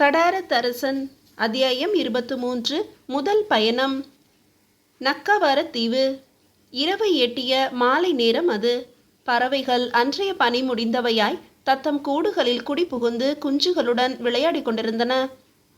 கடாரத்தரசன் அத்தியாயம் இருபத்து மூன்று முதல் பயணம். நக்கவர தீவு இரவு எட்டிய மாலை நேரம் அது. பறவைகள் அன்றைய பனி முடிந்தவையாய் தத்தம் கூடுகளில் குடிபுகுந்து குஞ்சுகளுடன் விளையாடிக் கொண்டிருந்தன.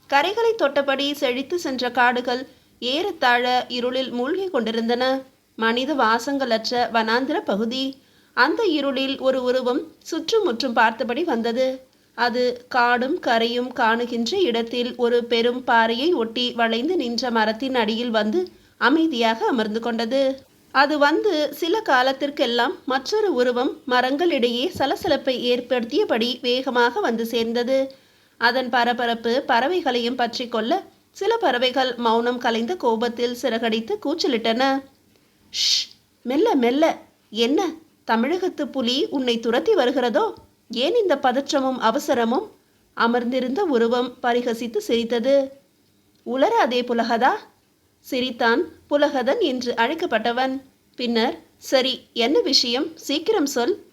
கரைகளை தொட்டபடி செழித்து சென்ற காடுகள் ஏறத்தாழ இருளில் மூழ்கிக் கொண்டிருந்தன. மனித வாசங்களற்ற வனாந்திர பகுதி. அந்த இருளில் ஒரு உருவம் சுற்றுமுற்றும் பார்த்தபடி வந்தது. அது காடும் கரையும் காணுகின்ற இடத்தில் ஒரு பெரும் பாறையை ஒட்டி வளைந்து நின்ற மரத்தின் அடியில் வந்து அமைதியாக அமர்ந்து கொண்டது. அது வந்து சில காலத்திற்கெல்லாம் மற்றொரு உருவம் மரங்களிடையே சலசலப்பை ஏற்படுத்தியபடி வேகமாக வந்து சேர்ந்தது. அதன் பரபரப்பு பறவைகளையும் பற்றி கொள்ள சில பறவைகள் மௌனம் கலைந்த கோபத்தில் சிறகடித்து கூச்சலிட்டன. ஷ்! மெல்ல மெல்ல! என்ன? தமிழகத்து புலி உன்னை துரத்தி வருகிறதோ? ஏன் இந்த பதற்றமும் அவசரமும்? அமர்ந்திருந்த உருவம் பரிகசித்து சிரித்தது. உளராதே புலகதா? சிரித்தான் புலகதன் என்று அழைக்கப்பட்டவன். பின்னர் சரி என்ன விஷயம்? சீக்கிரம் சொல்.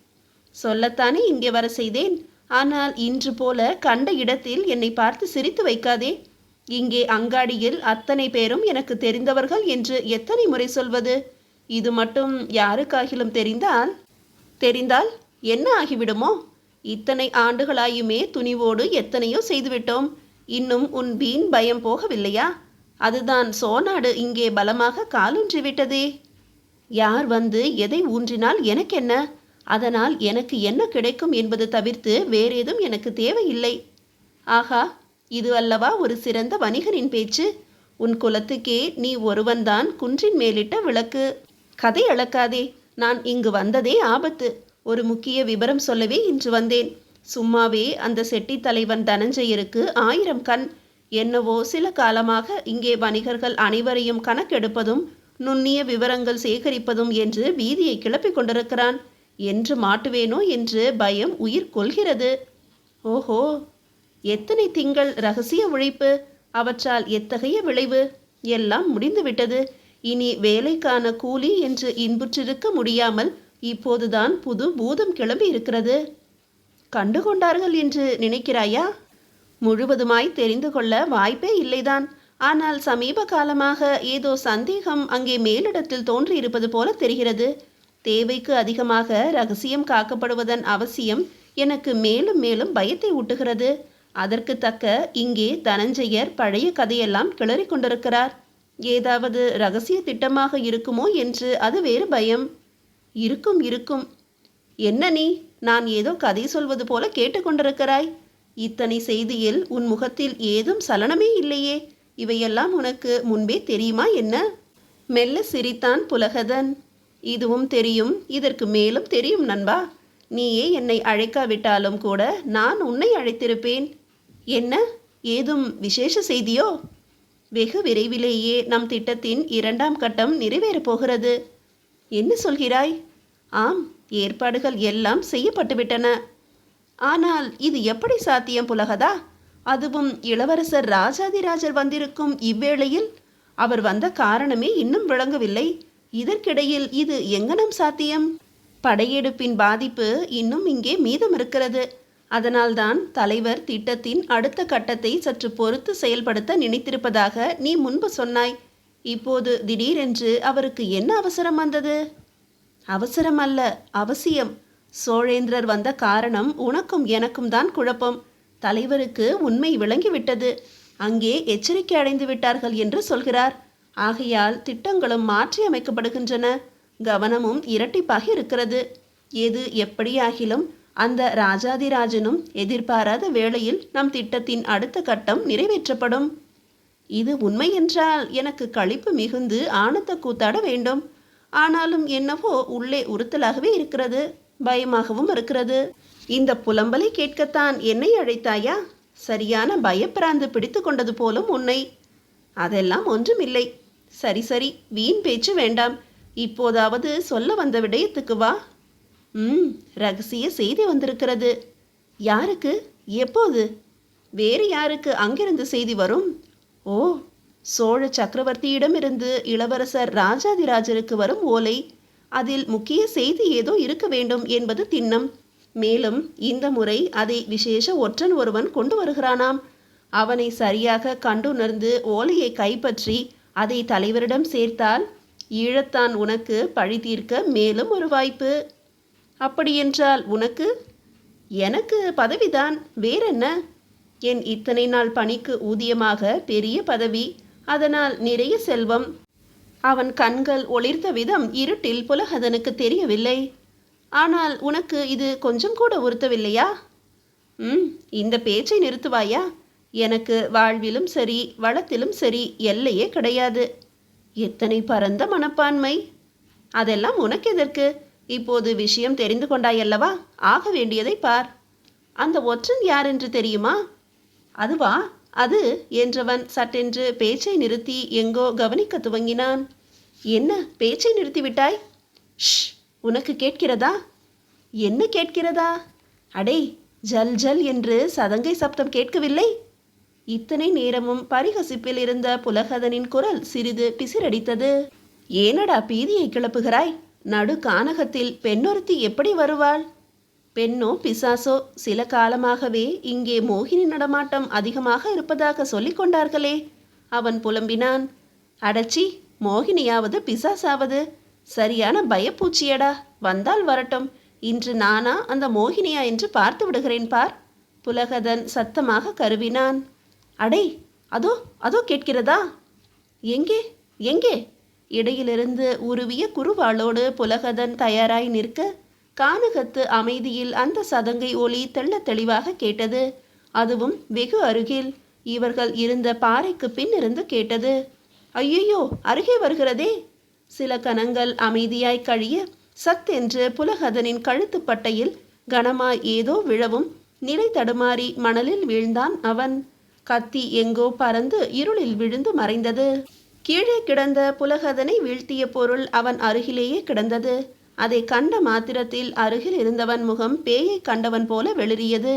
சொல்லத்தானே இங்கே வர செய்தேன். ஆனால் இன்று போல கண்ட இடத்தில் என்னை பார்த்து சிரித்து வைக்காதே. இங்கே அங்காடியில் அத்தனை பேரும் எனக்கு தெரிந்தவர்கள் என்று எத்தனை முறை சொல்வது? இது மட்டும் யாருக்காகிலும் தெரிந்தால்? தெரிந்தால் என்ன ஆகிவிடுமோ? இத்தனை ஆண்டுகளாயுமே துணிவோடு எத்தனையோ செய்துவிட்டோம். இன்னும் உன் வீண் பயம் போகவில்லையா? அதுதான் சோனாடு இங்கே பலமாக காலூன்றி விட்டதே யார் வந்து எதை ஊன்றினால் எனக்கென்ன? அதனால் எனக்கு என்ன கிடைக்கும் என்பது தவிர்த்து வேறேதும் எனக்கு தேவையில்லை. ஆகா இது அல்லவா ஒரு சிறந்த வணிகனின் பேச்சு? உன் குலத்துக்கே நீ ஒருவன்தான் குன்றின் மேலிட்ட விளக்கு. கதை அளக்காதே நான் இங்கு வந்ததே ஆபத்து. ஒரு முக்கிய விவரம் சொல்லவே இன்று வந்தேன். சும்மாவே அந்த செட்டி தலைவன் தனஞ்சயருக்கு ஆயிரம் கண். என்னவோ சில காலமாக இங்கே வணிகர்கள் அனைவரையும் கணக்கெடுப்பதும் நுண்ணிய விவரங்கள் சேகரிப்பதும் என்று பீதியை கிளப்பிக் கொண்டிருக்கிறான். என்று மாட்டுவேனோ என்று பயம் உயிர் கொள்கிறது. ஓஹோ! எத்தனை திங்கள் ரகசிய உழைப்பு? அவற்றால் எத்தகைய விளைவு? எல்லாம் முடிந்துவிட்டது. இனி வேலைக்கான கூலி என்று இன்புற்றிருக்க முடியாமல் இப்போதுதான் புது பூதம் கிளம்பி இருக்கிறது. கண்டுகொண்டார்கள் என்று நினைக்கிறாயா? முழுவதுமாய் தெரிந்து கொள்ள வாய்ப்பே இல்லைதான். ஆனால் சமீப காலமாக ஏதோ சந்தேகம் அங்கே மேலிடத்தில் தோன்றியிருப்பது போல தெரிகிறது. தேவைக்கு அதிகமாக ரகசியம் காக்கப்படுவதன் அவசியம் எனக்கு மேலும் மேலும் பயத்தை ஊட்டுகிறது. அதற்கு தக்க இங்கே தனஞ்செயர் பழைய கதையெல்லாம் கிளறிக் கொண்டிருக்கிறார். ஏதாவது ரகசிய திட்டமாக இருக்குமோ என்று அது வேறு பயம். இருக்கும் இருக்கும். என்ன நீ? நான் ஏதோ கதை சொல்வது போல கேட்டுக்கொண்டிருக்கிறாய். இத்தனை செய்தியில் உன் முகத்தில் ஏதும் சலனமே இல்லையே. இவையெல்லாம் உனக்கு முன்பே தெரியுமா என்ன? மெல்ல சிரித்தான் புலகதன். இதுவும் தெரியும் இதற்கு மேலும் தெரியும் நண்பா. நீயே என்னை அழைக்காவிட்டாலும் கூட நான் உன்னை அழைத்திருப்பேன். என்ன? ஏதும் விசேஷ செய்தியோ? வெகு விரைவிலேயே நம் திட்டத்தின் இரண்டாம் கட்டம் நிறைவேறப் போகிறது. என்ன சொல்கிறாய்? ஆம் ஏற்பாடுகள் எல்லாம் செய்யப்பட்டுவிட்டன. ஆனால் இது எப்படி சாத்தியம் புலகதா? அதுவும் இளவரசர் ராஜாதிராஜர் வந்திருக்கும் இவ்வேளையில் அவர் வந்த காரணமே இன்னும் விளங்கவில்லை. இதற்கிடையில் இது எங்கனம் சாத்தியம்? படையெடுப்பின் பாதிப்பு இன்னும் இங்கே மீதம் இருக்கிறது அதனால்தான் தலைவர் திட்டத்தின் அடுத்த கட்டத்தை சற்று பொறுத்து செயல்படுத்த நினைத்திருப்பதாக நீ முன்பு சொன்னாய். இப்போது திடீரென்று அவருக்கு என்ன அவசரம் வந்தது? அவசரம் அல்ல அவசியம். சோழேந்திரர் வந்த காரணம் உனக்கும் எனக்கும் தான் குழப்பம். தலைவருக்கு உண்மை விளங்கிவிட்டது. அங்கே எச்சரிக்கை அடைந்து விட்டார்கள் என்று சொல்கிறார். ஆகையால் திட்டங்களும் மாற்றி அமைக்கப்படுகின்றன. கவனமும் இரட்டிப்பாக இருக்கிறது. எது எப்படியாகிலும் அந்த ராஜாதிராஜனும் எதிர்பாராத வேளையில் நம் திட்டத்தின் அடுத்த கட்டம் நிறைவேற்றப்படும். இது உண்மை என்றால் எனக்கு களிப்பு மிகுந்து ஆனத்தை கூத்தாட வேண்டும். ஆனாலும் என்னவோ உள்ளே உறுத்தலாகவே இருக்கிறது பயமாகவும் இருக்கிறது. இந்த புலம்பலை கேட்கத்தான் என்னை அழைத்தாயா? சரியான பயப்பிராந்து பிடித்து கொண்டது போலும் உன்னை. அதெல்லாம் ஒன்றுமில்லை. சரி சரி வீண் பேச்சு வேண்டாம். இப்போதாவது சொல்ல வந்த விடயத்துக்கு வா. ம் ரகசிய செய்தி வந்திருக்கிறது. யாருக்கு? எப்போது? வேறு யாருக்கு அங்கிருந்து செய்தி வரும்? ஓ சோழ சக்கரவர்த்தியிடமிருந்து இளவரசர் ராஜாதிராஜருக்கு வரும் ஓலை. அதில் முக்கிய செய்தி ஏதோ இருக்க வேண்டும் என்பது திண்ணம். மேலும் இந்த முறை அதை விசேஷ ஒற்றன் ஒருவன் கொண்டு வருகிறானாம். அவனை சரியாக கண்டுணர்ந்து ஓலையை கைப்பற்றி அதை தலைவரிடம் சேர்த்தால் ஈழத்தான் உனக்கு பழி தீர்க்க மேலும் ஒரு வாய்ப்பு. அப்படியென்றால் உனக்கு? எனக்கு பதவிதான். வேறென்ன? என் இத்தனை நாள் பணிக்கு ஊதியமாக பெரிய பதவி. அதனால் நிறைய செல்வம். அவன் கண்கள் ஒளிர்ந்த விதம் இருட்டில் புலகதனுக்கு தெரியவில்லை. ஆனால் உனக்கு இது கொஞ்சம் கூட உறுத்தவில்லையா? ம் இந்த பேச்சை நிறுத்துவாயா? எனக்கு வாழ்விலும் சரி வளத்திலும் சரி எல்லையே கிடையாது. எத்தனை பரந்த மனப்பான்மை. அதெல்லாம் உனக்கு எதற்கு? இப்போது விஷயம் தெரிந்து கொண்டாயல்லவா? ஆக வேண்டியதை பார். அந்த ஒற்றன் யார் என்று தெரியுமா? அதுவா? அது என்றவன் சட்டென்று பேச்சை நிறுத்தி எங்கோ கவனிக்க துவங்கினான். என்ன பேச்சை நிறுத்திவிட்டாய் ஷ் உனக்கு கேட்கிறதா? என்ன கேட்கிறதா? அடே ஜல் ஜல் என்று சதங்கை சப்தம் கேட்கவில்லை? இத்தனை நேரமும் பரிகசிப்பில் இருந்த புலகதனின் குரல் சிறிது பிசிரடித்தது ஏனடா பீதியை கிளப்புகிறாய்? நடு கானகத்தில் பெண்ணொருத்தி எப்படி வருவாள்? பெண்ணோ பிசாசோ சில காலமாகவே இங்கே மோகினி நடமாட்டம் அதிகமாக இருப்பதாக சொல்லிக் கொண்டார்களே. அவன் புலம்பினான். அடச்சி மோகினியாவது பிசாசாவது. சரியான பயப்பூச்சியடா வந்தால் வரட்டும். இன்று நானா அந்த மோகினியா என்று பார்த்து விடுகிறேன் பார். புலகதன் சத்தமாக கருவினான். அடே அதோ அதோ கேட்கிறதா? எங்கே எங்கே? இடையிலிருந்து உருவிய குருவாளோடு புலகதன் தயாராய் நிற்க கானகத்து அமைதியில் அந்த சதங்கை ஒலி தெள்ள தெளிவாக கேட்டது. அதுவும் வெகு அருகில். இவர்கள் இருந்த பாறைக்கு பின் இருந்து கேட்டது. ஐயையோ அருகே வருகிறதே. சில கணங்கள் அமைதியாய் கழிய சத்தென்று புலகதனின் கழுத்து பட்டையில் கனமாய் ஏதோ விழவும் நிலை தடுமாறி மணலில் வீழ்ந்தான் அவன். கத்தி எங்கோ பறந்து இருளில் விழுந்து மறைந்தது. கீழே கிடந்த புலகதனை வீழ்த்திய பொருள் அவன் அருகிலேயே கிடந்தது. அதை கண்ட மாத்திரத்தில் அருகில் இருந்தவன் முகம் பேயை கண்டவன் போல வெளிறியது.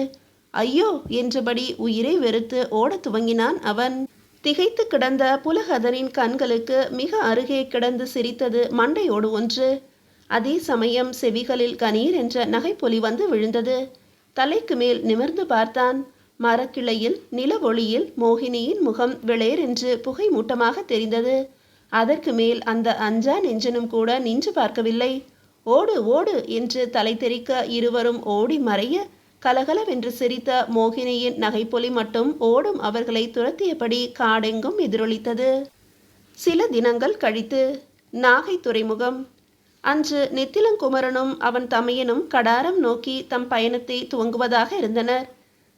ஐயோ! என்றபடி உயிரை வெறுத்து ஓடத் துவங்கினான் அவன். திகைத்து கிடந்த புலகதனின் கண்களுக்கு மிக அருகே கிடந்து சிரித்தது மண்டையோடு ஒன்று. அதே சமயம் செவிகளில் கணீர் என்ற நகைப்பொலி வந்து விழுந்தது. தலைக்கு மேல் நிமிர்ந்து பார்த்தான். மரக்கிளையில் நில ஒளியில் மோகினியின் முகம் வெளிர் என்று புகை மூட்டமாக தெரிந்தது. அதற்கு மேல் அந்த அஞ்சா நெஞ்சனும் கூட நின்று பார்க்கவில்லை. ஓடு ஓடு என்று தலை தெறிக்க இருவரும் ஓடி மறைய கலகலவென்று சிரித்த மோகினியின் நகைப்பொலி மட்டும் ஓடும் அவர்களை துரத்தியபடி காடெங்கும் எதிரொலித்தது. சில தினங்கள் கழித்து நாகை துறைமுகம். அன்று நித்திலங்குமரனும் அவன் தமையனும் கடாரம் நோக்கி தம் பயணத்தை துவங்குவதாக இருந்தனர்.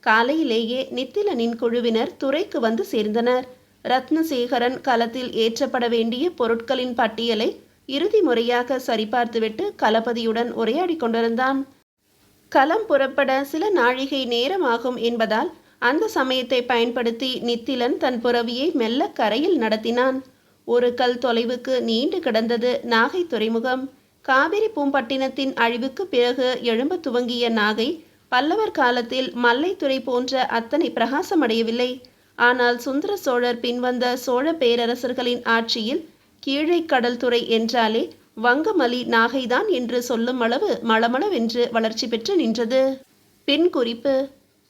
காலையிலேயே நித்திலனின் குழுவினர் துறைக்கு வந்து சேர்ந்தனர். ரத்னசேகரன் களத்தில் ஏற்றப்பட வேண்டிய பொருட்களின் பட்டியலை இறுதி முறையாக சரிபார்த்துவிட்டு கலபதியுடன் உரையாடி கொண்டிருந்தான். களம் புறப்பட சில நாழிகை நேரமாகும் என்பதால் அந்த சமயத்தை பயன்படுத்தி நித்திலன் தன் புறவியை மெல்ல கரையில் நடத்தினான். ஒரு கல் தொலைவுக்கு நீண்டு கிடந்தது நாகை துறைமுகம். காவிரி பூம்பட்டினத்தின் அழிவுக்கு பிறகு எழும்ப துவங்கிய நாகை பல்லவர் காலத்தில் மல்லைத்துறை போன்ற அத்தனை பிரகாசமடையவில்லை. ஆனால் சுந்தர சோழர் பின்வந்த சோழ பேரரசர்களின் ஆட்சியில் கீழை கடல் துறை என்றாலே வங்கமலி நாகைதான் என்று சொல்லும் அளவு மளமளவென்று வளர்ச்சி பெற்று நின்றது. பின் குறிப்பு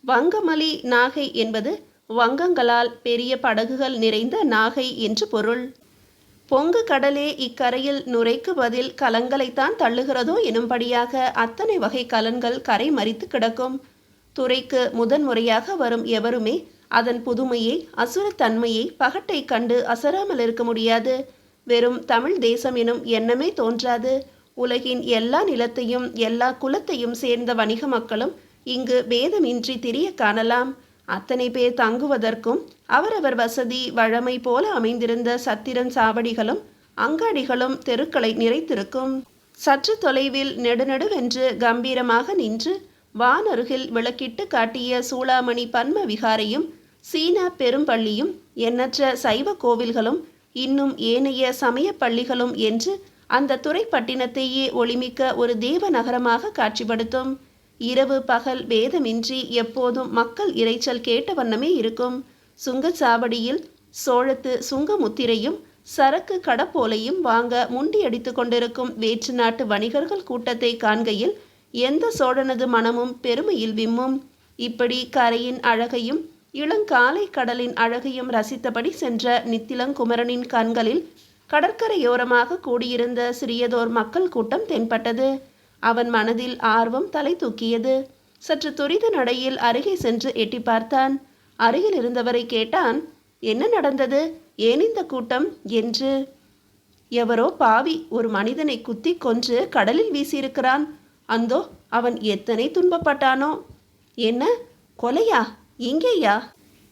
வங்கமலி நாகை என்பது வங்கங்களால் பெரிய படகுகள் நிறைந்த நாகை என்று பொருள். பொங்கு கடலே இக்கரையில் நுரைக்கு பதில் கலங்களைத்தான் தள்ளுகிறதோ எனும்படியாக அத்தனை வகை கலன்கள் கரை மறித்து கிடக்கும். துறைக்கு முதன்முறையாக வரும் எவருமே அதன் புதுமையை அசுரத்தன்மையை பகட்டை கண்டு அசராமல் இருக்க முடியாது. வெறும் தமிழ் தேசம் எனும் எண்ணமே தோன்றாது. உலகின் எல்லா நிலத்தையும் எல்லா குலத்தையும் சேர்ந்த வணிக மக்களும் இங்கு பேதமின்றி திரிய காணலாம். அத்தனை பேர் தங்குவதற்கும் அவரவர் வசதி வழமை போல அமைந்திருந்த சத்திரன் சாவடிகளும் அங்காடிகளும் தெருக்களை நிறைத்திருக்கும். சற்று தொலைவில் நெடுநெடுவென்று கம்பீரமாக நின்று வானருகில் விளக்கிட்டு காட்டிய சூளாமணி பன்ம விகாரையும் சீன பெரும்பள்ளியும் எண்ணற்ற சைவ கோவில்களும் இன்னும் ஏனைய சமய பள்ளிகளும் என்று அந்த துறைப்பட்டினத்தையே ஒளிமிக்க ஒரு தேவ நகரமாக காட்சிப்படுத்தும். இரவு பகல் வேதமின்றி எப்போதும் மக்கள் இரைச்சல் கேட்ட வண்ணமே இருக்கும். சுங்கச்சாவடியில் சோழத்து சுங்கமுத்திரையும் சரக்கு கடப்போலையும் வாங்க முண்டியடித்து கொண்டிருக்கும் வேற்று நாட்டு வணிகர்கள் கூட்டத்தை காண்கையில் எந்த சோழனது மனமும் பெருமையில் விம்மும். இப்படி கரையின் அழகையும் இளங்காலை கடலின் அழகையும் ரசித்தபடி சென்ற நித்திலங்குமரனின் கண்களில் கடற்கரையோரமாக கூடியிருந்த சிறியதோர் மக்கள் கூட்டம் தென்பட்டது. அவன் மனதில் ஆர்வம் தலை தூக்கியது. சற்று துரித நடையில் அருகே சென்று எட்டி பார்த்தான். அருகில் இருந்தவரை கேட்டான் என்ன நடந்தது? ஏன் இந்த கூட்டம்? என்று. எவரோ பாவி ஒரு மனிதனை குத்தி கொன்று கடலில் வீசியிருக்கிறான். அந்தோ அவன் எத்தனை துன்பப்பட்டானோ. என்ன? கொலையா? இங்கேயா?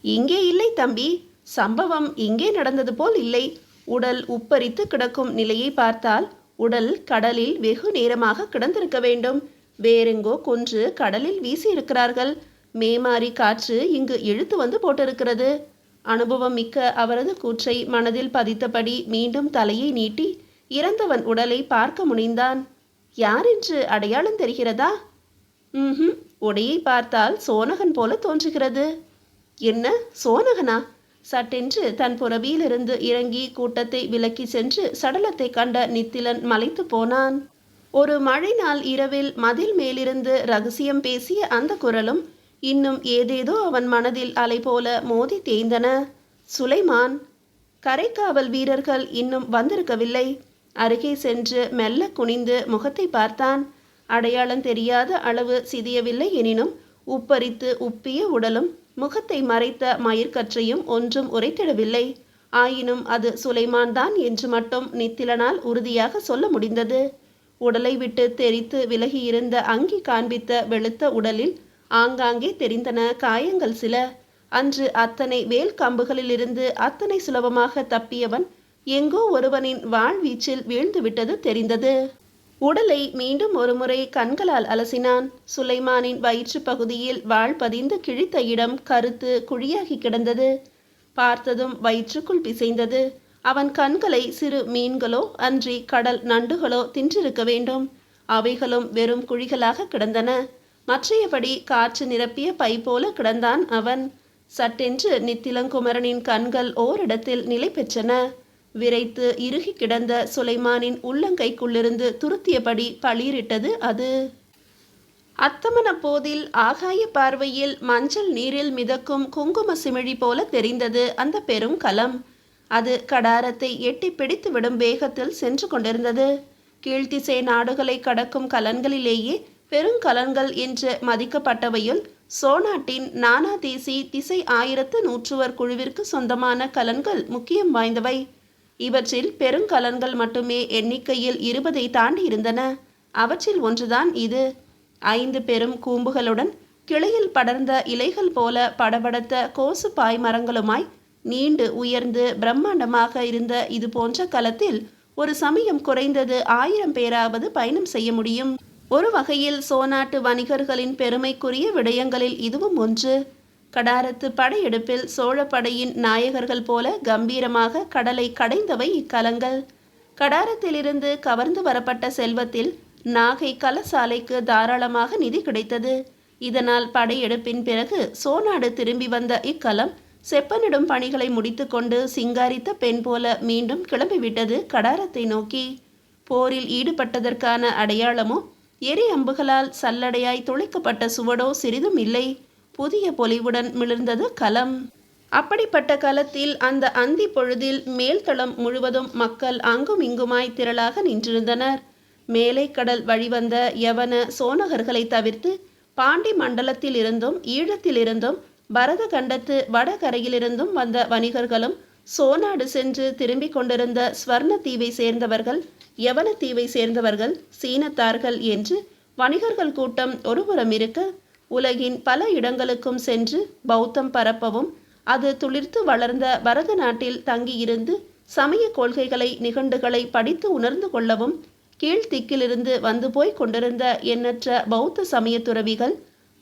இங்கே இல்லை தம்பி. சம்பவம் இங்கே நடந்தது போல் இல்லை. உடல் உப்பரித்து கிடக்கும் நிலையை பார்த்தால் உடல் கடலில் வெகு நேரமாக கிடந்திருக்க வேண்டும். வேறெங்கோ கொன்று கடலில் வீசியிருக்கிறார்கள். மேமாரி காற்று இங்கு இழுத்து வந்து போட்டிருக்கிறது. அனுபவம் மிக்க அவரது கூற்றை மனதில் பதித்தபடி மீண்டும் தலையை நீட்டி இறந்தவன் உடலை பார்க்க முனைந்தான். யார் என்று அடையாளம் தெரிகிறதா? ம் உடையை பார்த்தால் சோனகன் போல தோன்றுகிறது. என்ன சோனகனா? சட்டென்று தன் புறவியிலிருந்து இறங்கி கூட்டத்தை விலக்கி சென்று சடலத்தை கண்ட நித்திலன் மலைத்து போனான். ஒரு மழை நாள் இரவில் மதில் மேலிருந்து ரகசியம் பேசிய அந்த குரலும் இன்னும் ஏதேதோ அவன் மனதில் அலை போல மோதி தேய்ந்தன. சுலைமான் கரைக்காவல் வீரர்கள் இன்னும் வந்திருக்கவில்லை. அருகே சென்று மெல்ல குனிந்து முகத்தை பார்த்தான். அடையாளம் தெரியாத அளவு சிதியவில்லை எனினும் உப்பரித்து உப்பிய உடலும் முகத்தை மறைத்த மயிர்கற்றையும் ஒன்றும் உரைத்திடவில்லை. ஆயினும் அது சுலைமான் தான் என்று மட்டும் நித்திலனால் உறுதியாக சொல்ல முடிந்தது. உடலை விட்டு தெரித்து விலகியிருந்த அங்கி காண்பித்த வெளுத்த உடலில் ஆங்காங்கே தெரிந்தன காயங்கள் சில. அன்று அத்தனை வேல் கம்புகளிலிருந்து அத்தனை சுலபமாக தப்பியவன் எங்கோ ஒருவனின் வாழ்வீச்சில் வீழ்ந்துவிட்டது தெரிந்தது. உடலை மீண்டும் ஒருமுறை கண்களால் அலசினான். சுலைமானின் வயிற்று பகுதியில் வாழ் பதிந்து கிழித்த இடம் கருத்து குழியாகி கிடந்தது. பார்த்ததும் வயிற்றுக்குள் பிசைந்தது. அவன் கண்களை சிறு மீன்களோ அன்றி கடல் நண்டுகளோ தின்றிருக்க வேண்டும். அவைகளும் வெறும் குழிகளாக கிடந்தன. மற்றையபடி காற்று நிரப்பிய பை போல கிடந்தான் அவன். சட்டென்று நித்திலங்குமரனின் கண்கள் ஓரிடத்தில் நிலை பெற்றன. விரைத்து இறுகி கிடந்த சுலைமானின் உள்ளங்கைக்குள்ளிருந்து துருத்தியபடி பளிரிட்டது அது. அத்தமன போதில் ஆகாய பார்வையில் மஞ்சள் நீரில் மிதக்கும் குங்கும சிமிழி போல தெரிந்தது அந்த பெரும் கலம். அது கடாரத்தை எட்டி பிடித்து விடும் வேகத்தில் சென்று கொண்டிருந்தது. கீழ்த்திசை நாடுகளை கடக்கும் கலன்களிலேயே பெருங்கலன்கள் என்று மதிக்கப்பட்டவையுள் சோனாட்டின் நானா தேசி திசை ஆயிரத்து நூற்றுவர் குழுவிற்கு சொந்தமான கலன்கள் முக்கியம் வாய்ந்தவை. இவற்றில் பெருங்கலன்கள் மட்டுமே எண்ணிக்கையில் இருபதை தாண்டி இருந்தன. அவற்றில் ஒன்றுதான் இது. ஐந்து பெரும் கூம்புகளுடன் கிளையில் படர்ந்த இலைகள் போல படபடத்த கோசு பாய் மரங்களுமாய் நீண்டு உயர்ந்து பிரம்மாண்டமாக இருந்த இது போன்ற களத்தில் ஒரு சமயம் குறைந்தது ஆயிரம் பேராவது பயணம் செய்ய முடியும். ஒரு வகையில் சோனாட்டு வணிகர்களின் பெருமைக்குரிய விடயங்களில் இதுவும் ஒன்று. கடாரத்து படையெடுப்பில் சோழ படையின் நாயகர்கள் போல கம்பீரமாக கடலை கடைந்தவை இக்கலங்கள். கடாரத்திலிருந்து கவர்ந்து வரப்பட்ட செல்வத்தில் நாகை கலசாலைக்கு தாராளமாக நிதி கிடைத்தது. இதனால் படையெடுப்பின் பிறகு சோனாடு திரும்பி வந்த இக்கலம் செப்பனிடும் பணிகளை முடித்துக்கொண்டு சிங்காரித்த பெண் போல மீண்டும் கிளம்பிவிட்டது கடாரத்தை நோக்கி. போரில் ஈடுபட்டதற்கான அடையாளமோ எரி அம்புகளால் சல்லடையாய் துளைக்கப்பட்ட சுவடோ சிறிதும் இல்லை. புதிய பொலிவுடன் மிளிர்ந்தது களம். அப்படிப்பட்ட களத்தில் அந்த அந்தி பொழுதில் மேல்தளம் முழுவதும் மக்கள் அங்கும் இங்குமாய் திரளாக நின்றிருந்தனர். மேலை கடல் வழிவந்த யவன சோனகர்களை தவிர்த்து பாண்டி மண்டலத்தில் இருந்தும் பரத கண்டத்து வடகரையிலிருந்தும் வந்த வணிகர்களும் சோனாடு சென்று திரும்பிக் கொண்டிருந்த ஸ்வர்ண தீவை சேர்ந்தவர்கள் யவன தீவை சேர்ந்தவர்கள் சீனத்தார்கள் என்று வணிகர்கள் கூட்டம் ஒருபுறம் இருக்க உலகின் பல இடங்களுக்கும் சென்று பௌத்தம் பரப்பவும் அது துளிர்த்து வளர்ந்த பரத நாட்டில் தங்கியிருந்து சமய கொள்கைகளை நிகண்டுகளை படித்து உணர்ந்து கொள்ளவும் கீழ்த்திக்கிலிருந்து வந்து போய் கொண்டிருந்த எண்ணற்ற பௌத்த சமய துறவிகள்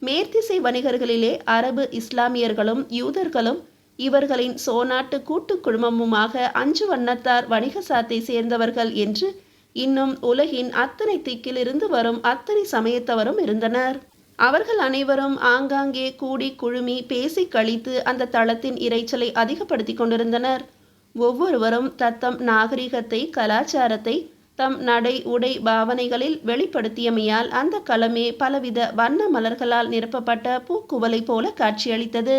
மேற்திசை வணிகர்களிலே அரபு இஸ்லாமியர்களும் யூதர்களும் இவர்களின் சோநாட்டு கூட்டு குழுமமுமாக அஞ்சு வண்ணத்தார் வணிக சாத்தை சேர்ந்தவர்கள் என்று இன்னும் உலகின் அத்தனை திக்கிலிருந்து வரும் அத்தனை சமயத்தவரும் இருந்தனர். அவர்கள் அனைவரும் ஆங்காங்கே கூடி குழுமி பேசி கழித்து அந்த தளத்தின் இரைச்சலை அதிகப்படுத்தி கொண்டிருந்தனர். ஒவ்வொருவரும் தத்தம் நாகரிகத்தை கலாச்சாரத்தை தம் நடை உடை பாவனைகளில் வெளிப்படுத்தியமையால் அந்த களமே பலவித வண்ண மலர்களால் நிரப்பப்பட்ட பூக்குவலை போல காட்சியளித்தது.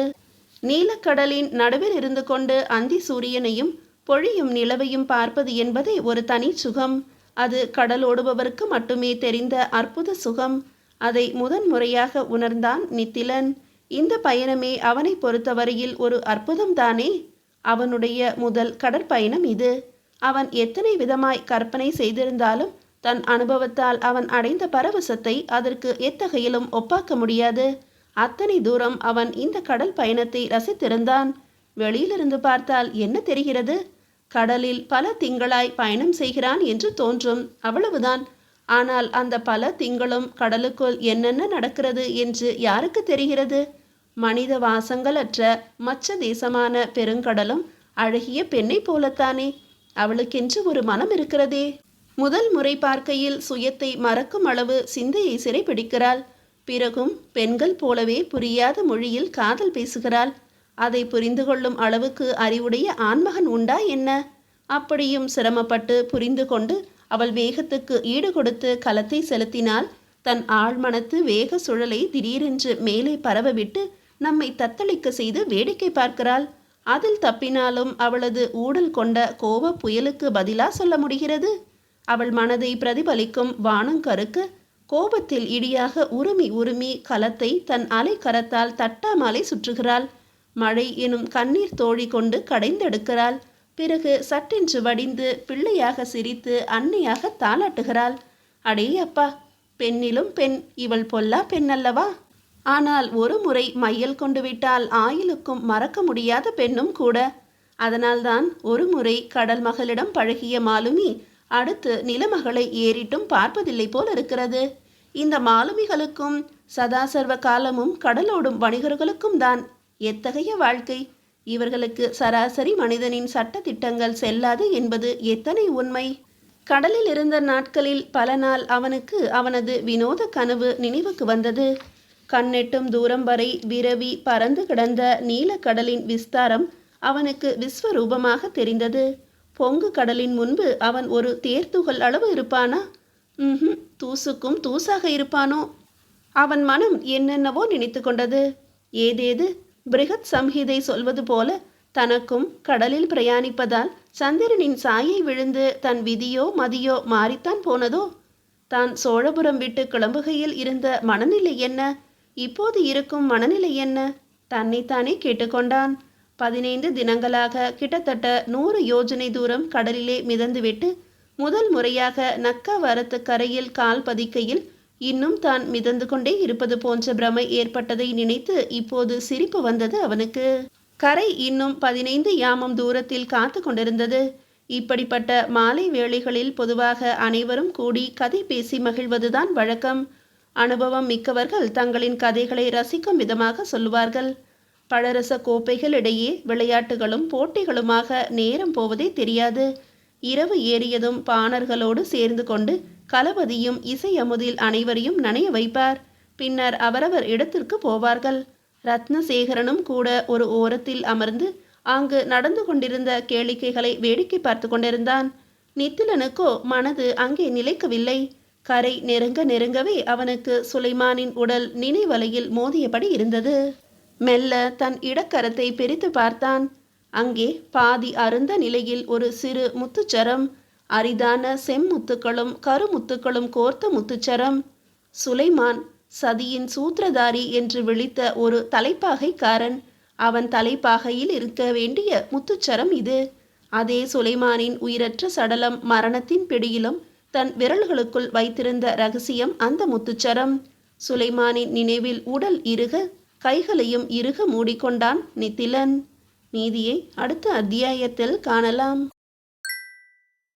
நீலக்கடலின் நடுவில் இருந்து கொண்டு அந்தி சூரியனையும் பொழியும் நிலவையும் பார்ப்பது என்பதே ஒரு தனி சுகம். அது கடலோடுபவருக்கு மட்டுமே தெரிந்த அற்புத சுகம். அதை முதன் முறையாக உணர்ந்தான் நித்திலன். இந்த பயணமே அவனை பொறுத்தவரையில் ஒரு அற்புதம்தானே? அவனுடைய முதல் கடற்பயணம் இது. அவன் எத்தனை விதமாய் கற்பனை செய்திருந்தாலும் தன் அனுபவத்தால் அவன் அடைந்த பரவசத்தை அதற்கு எத்தகையிலும் ஒப்பாக்க முடியாது. அத்தனை தூரம் அவன் இந்த கடல் பயணத்தை ரசித்திருந்தான். வெளியிலிருந்து பார்த்தால் என்ன தெரிகிறது? கடலில் பல திங்களாய் பயணம் செய்கிறான் என்று தோன்றும். அவ்வளவுதான். ஆனால் அந்த பல திங்களும் கடலுக்குள் என்னென்ன நடக்கிறது என்று யாருக்கு தெரிகிறது? மனித வாசங்களற்ற மச்ச தேசமான பெருங்கடலும் அழகிய பெண்ணை போலத்தானே. அவளுக்கென்று ஒரு மனம் இருக்கிறதே. முதல் முறை பார்க்கையில் சுயத்தை மறக்கும் அளவு சிந்தையை சிறைப்பிடிக்கிறாள் பிறகும் பெண்கள் போலவே புரியாத மொழியில் காதல் பேசுகிறாள். அதை புரிந்து கொள்ளும் அளவுக்கு அறிவுடைய ஆண்மகன் உண்டா என்ன? அப்படியும் சிரமப்பட்டு புரிந்து கொண்டு அவள் வேகத்துக்கு ஈடு கொடுத்து செலுத்தினால் தன் ஆழ்மனத்து வேக சுழலை திடீரென்று மேலே பரவவிட்டு நம்மை தத்தளிக்க செய்து வேடிக்கை பார்க்கிறாள். அதில் தப்பினாலும் அவளது ஊடல் கொண்ட கோப புயலுக்கு பதிலா சொல்ல முடிகிறது. அவள் மனதை பிரதிபலிக்கும் வானங்கருக்கு கோபத்தில் இடியாக உருமி உருமி கலத்தை தன் அலை கரத்தால் தட்டாமலை சுற்றுகிறாள். மழை எனும் கண்ணீர் தோழி கொண்டு கடைந்தெடுக்கிறாள். பிறகு சட்டென்று வடிந்து பிள்ளையாக சிரித்து அன்னையாக தாளாட்டுகிறாள். அடே அப்பா பெண்ணிலும் பெண் இவள் பொல்லா பெண் அல்லவா? ஆனால் ஒரு முறை மையல் கொண்டு விட்டால் ஆயிலுக்கும் மறக்க முடியாத பெண்ணும் கூட. அதனால்தான் ஒரு முறை கடல் மகளிடம் பழகிய மாலுமி அடுத்து நிலமகளை ஏறிட்டும் பார்ப்பதில்லை போல் இருக்கிறது. இந்த மாலுமிகளுக்கும் சதாசர்வ காலமும் கடலோடும் வணிகர்களுக்கும் தான் எத்தகைய வாழ்க்கை? இவர்களுக்கு சராசரி மனிதனின் சட்ட திட்டங்கள் செல்லாது என்பது எத்தனை உண்மை? கடலில் இருந்த நாட்களில் பல நாள் அவனுக்கு அவனது வினோத கனவு நினைவுக்கு வந்தது. கண்ணெட்டும் தூரம் வரை விரவி பறந்து கிடந்த நீலக்கடலின் விஸ்தாரம் அவனுக்கு விஸ்வரூபமாக தெரிந்தது. பொங்கு கடலின் முன்பு அவன் ஒரு தேர்த்துகள் அளவு இருப்பானா? ம் தூசுக்கும் தூசாக இருப்பானோ? அவன் மனம் என்னென்னவோ நினைத்து கொண்டது. ஏதேது? பிருகத் சம்ஹிதை சொல்வது போல தனக்கும் கடலில் பிரயாணிப்பதால் சந்திரனின் சாயை விழுந்து தன் விதியோ மதியோ மாறித்தான் போனதோ? தான் சோழபுரம் விட்டு கிளம்புகையில் இருந்த மனநிலை என்ன? இப்போது இருக்கும் மனநிலை என்ன? தன்னைத்தானே கேட்டுக்கொண்டான். பதினைந்து தினங்களாக கிட்டத்தட்ட நூறு யோஜனை தூரம் கடலிலே மிதந்துவிட்டு முதல் முறையாக நக்காவரத்து கரையில் கால் பதிக்கையில் இன்னும் தான் மிதந்து கொண்டே இருப்பது போன்ற பிரமை ஏற்பட்டதை நினைத்து இப்போது சிரிப்பு வந்தது அவனுக்கு. கரை இன்னும் பதினைந்து யாமம் தூரத்தில் காத்து கொண்டிருந்தது. இப்படிப்பட்ட மாலை வேளைகளில் பொதுவாக அனைவரும் கூடி கதை பேசி மகிழ்வதுதான் வழக்கம். அனுபவம் மிக்கவர்கள் தங்களின் கதைகளை ரசிக்கும் விதமாக சொல்லுவார்கள். பழரச கோப்பைகளிடையே விளையாட்டுகளும் போட்டிகளுமாக நேரம் போவதே தெரியாது. இரவு ஏறியதும் பாணர்களோடு சேர்ந்து கொண்டு களபதியும் இசையமுதில் அனைவரையும் நனைய வைப்பார். பின்னர் அவரவர் இடத்திற்கு போவார்கள். ரத்னசேகரனும் கூட ஒரு ஓரத்தில் அமர்ந்து அங்கு நடந்து கொண்டிருந்த கேளிக்கைகளை வேடிக்கை பார்த்து கொண்டிருந்தான். நித்திலனுக்கோ மனது அங்கே நிலைக்கவில்லை. கரை நெருங்க நெருங்கவே அவனுக்கு சுலைமானின் உடல் நினைவலையில் மோதியபடி இருந்தது. மெல்ல தன் இடக்கரத்தை பிரித்து பார்த்தான். அங்கே பாதி அருந்த நிலையில் ஒரு சிறு முத்துச்சரம் அரிதான செம்முத்துக்களும் கருமுத்துக்களும் கோர்த்த முத்துச்சரம். சுலைமான் சதியின் சூத்திரதாரி என்று விழித்த ஒரு தலைப்பாகைக்காரன் அவன் தலைப்பாகையில் இருக்க வேண்டிய முத்துச்சரம் இது. அதே சுலைமானின் உயிரற்ற சடலம் மரணத்தின் பிடியிலும் தன் விரல்களுக்குள் வைத்திருந்த ரகசியம் அந்த முத்துச்சரம். சுலைமானின் நினைவில் உடல் இறுக கைகளையும் இறுக மூடிக்கொண்டான் நித்திலன். நீதியை அடுத்த அத்தியாயத்தில் காணலாம்.